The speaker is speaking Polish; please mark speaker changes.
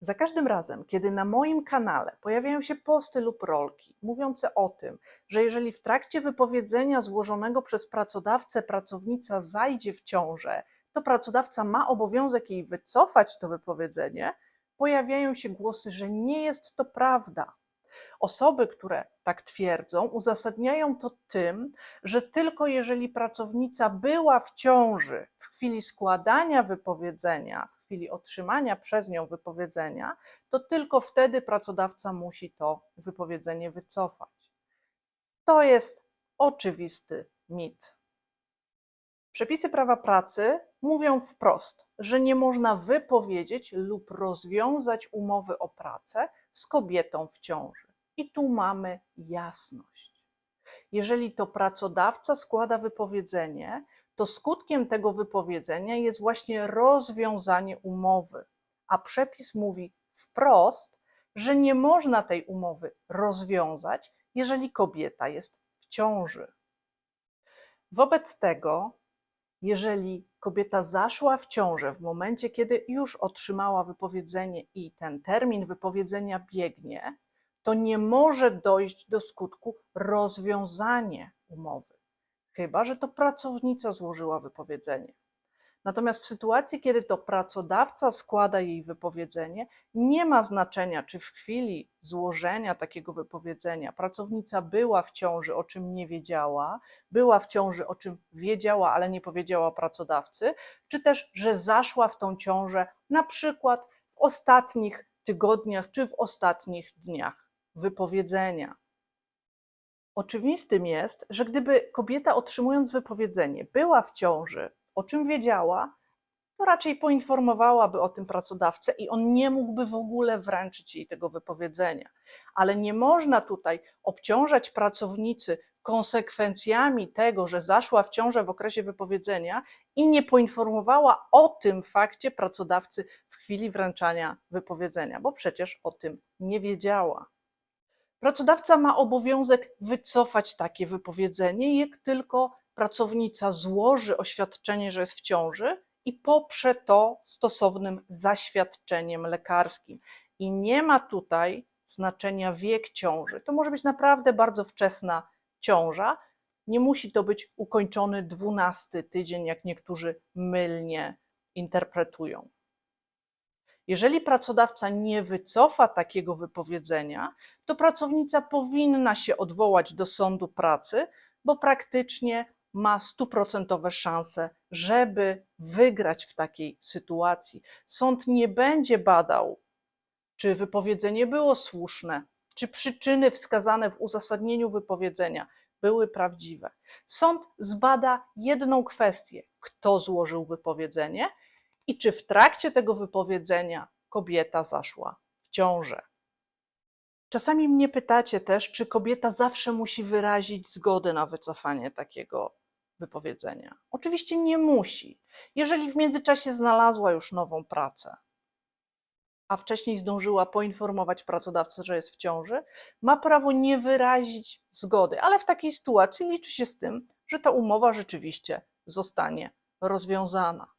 Speaker 1: Za każdym razem, kiedy na moim kanale pojawiają się posty lub rolki mówiące o tym, że jeżeli w trakcie wypowiedzenia złożonego przez pracodawcę pracownica zajdzie w ciążę, to pracodawca ma obowiązek jej wycofać to wypowiedzenie, pojawiają się głosy, że nie jest to prawda. Osoby, które tak twierdzą, uzasadniają to tym, że tylko jeżeli pracownica była w ciąży w chwili składania wypowiedzenia, w chwili otrzymania przez nią wypowiedzenia, to tylko wtedy pracodawca musi to wypowiedzenie wycofać. To jest oczywisty mit. Przepisy prawa pracy mówią wprost, że nie można wypowiedzieć lub rozwiązać umowy o pracę z kobietą w ciąży. I tu mamy jasność. Jeżeli to pracodawca składa wypowiedzenie, to skutkiem tego wypowiedzenia jest właśnie rozwiązanie umowy. A przepis mówi wprost, że nie można tej umowy rozwiązać, jeżeli kobieta jest w ciąży. Wobec tego, jeżeli kobieta zaszła w ciążę w momencie, kiedy już otrzymała wypowiedzenie i ten termin wypowiedzenia biegnie, to nie może dojść do skutku rozwiązanie umowy, chyba że to pracownica złożyła wypowiedzenie. Natomiast w sytuacji, kiedy to pracodawca składa jej wypowiedzenie, nie ma znaczenia, czy w chwili złożenia takiego wypowiedzenia pracownica była w ciąży, o czym nie wiedziała, była w ciąży, o czym wiedziała, ale nie powiedziała pracodawcy, czy też, że zaszła w tą ciążę na przykład w ostatnich tygodniach czy w ostatnich dniach wypowiedzenia. Oczywistym jest, że gdyby kobieta otrzymując wypowiedzenie była w ciąży, o czym wiedziała, to raczej poinformowałaby o tym pracodawcę i on nie mógłby w ogóle wręczyć jej tego wypowiedzenia. Ale nie można tutaj obciążać pracownicy konsekwencjami tego, że zaszła w ciążę w okresie wypowiedzenia i nie poinformowała o tym fakcie pracodawcy w chwili wręczania wypowiedzenia, bo przecież o tym nie wiedziała. Pracodawca ma obowiązek wycofać takie wypowiedzenie, jak tylko pracownica złoży oświadczenie, że jest w ciąży i poprze to stosownym zaświadczeniem lekarskim. I nie ma tutaj znaczenia wiek ciąży. To może być naprawdę bardzo wczesna ciąża. Nie musi to być ukończony 12 tydzień, jak niektórzy mylnie interpretują. Jeżeli pracodawca nie wycofa takiego wypowiedzenia, to pracownica powinna się odwołać do sądu pracy, bo praktycznie ma stuprocentowe szanse, żeby wygrać w takiej sytuacji. Sąd nie będzie badał, czy wypowiedzenie było słuszne, czy przyczyny wskazane w uzasadnieniu wypowiedzenia były prawdziwe. Sąd zbada jedną kwestię: kto złożył wypowiedzenie i czy w trakcie tego wypowiedzenia kobieta zaszła w ciążę. Czasami mnie pytacie też, czy kobieta zawsze musi wyrazić zgodę na wycofanie takiego wypowiedzenia. Oczywiście nie musi. Jeżeli w międzyczasie znalazła już nową pracę, a wcześniej zdążyła poinformować pracodawcę, że jest w ciąży, ma prawo nie wyrazić zgody, ale w takiej sytuacji liczy się z tym, że ta umowa rzeczywiście zostanie rozwiązana.